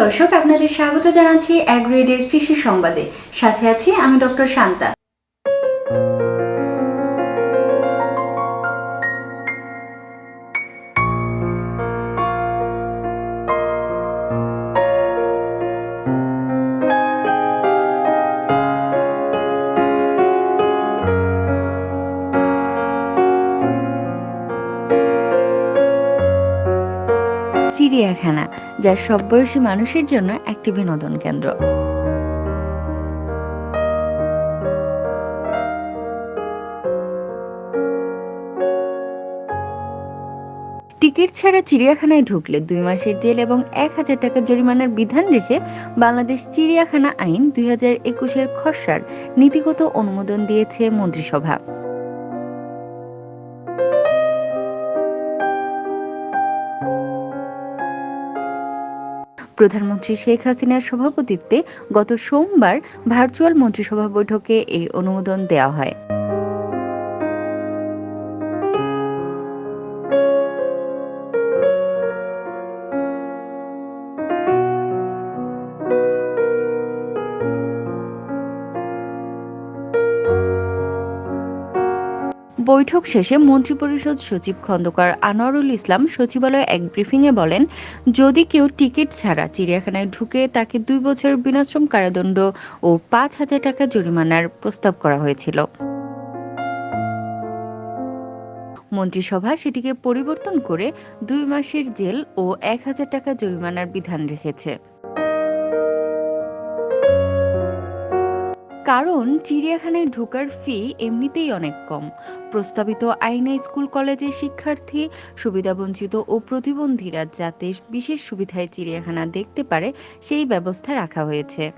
দর্শক আপনাদের স্বাগত জানাচ্ছি অ্যাগ্রেডের কৃষি সংবাদে। সাথে আছি আমি ডক্টর শান্তা। চিড়িয়াখানা, যা সব বয়সী মানুষের জন্য একটি বিনোদন কেন্দ্র। টিকিট ছাড়া চিড়িয়াখানায় ঢুকলে দুই মাসের জেল এবং এক হাজার টাকা জরিমানার বিধান রেখে বাংলাদেশ চিড়িয়াখানা আইন দুই হাজার একুশের খসড়ার নীতিগত অনুমোদন দিয়েছে মন্ত্রিসভা। প্রধানমন্ত্রী শেখ হাসিনার সভাপতিত্বে গত সোমবার ভার্চুয়াল মন্ত্রিসভা বৈঠকে এই অনুমোদন দেওয়া হয়। বৈঠক শেষে মন্ত্রিপরিষদ সচিব খন্দকার আনোয়ারুল ইসলাম সচিবালয়ে এক ব্রিফিংয়ে বলেন, যদি কেউ টিকিট ছাড়া চিড়িয়াখানায় ঢুকে তাকে দুই বছর বিনাশ্রম কারাদণ্ড ও পাঁচ হাজার টাকা জরিমানার প্রস্তাব করা হয়েছিল। মন্ত্রিসভা সেটিকে পরিবর্তন করে দুই মাসের জেল ও এক হাজার টাকা জরিমানার বিধান রেখেছে। কারণ চিড়িয়াখানায় ঢোকার ফি এমনিতেই অনেক কম। প্রস্তাবিত আইনে স্কুল কলেজের শিক্ষার্থী, সুবিধাবঞ্চিত ও প্রতিবন্ধীরা যাতে বিশেষ সুবিধায় চিড়িয়াখানা দেখতে পারে, সেই ব্যবস্থা রাখা হয়েছে।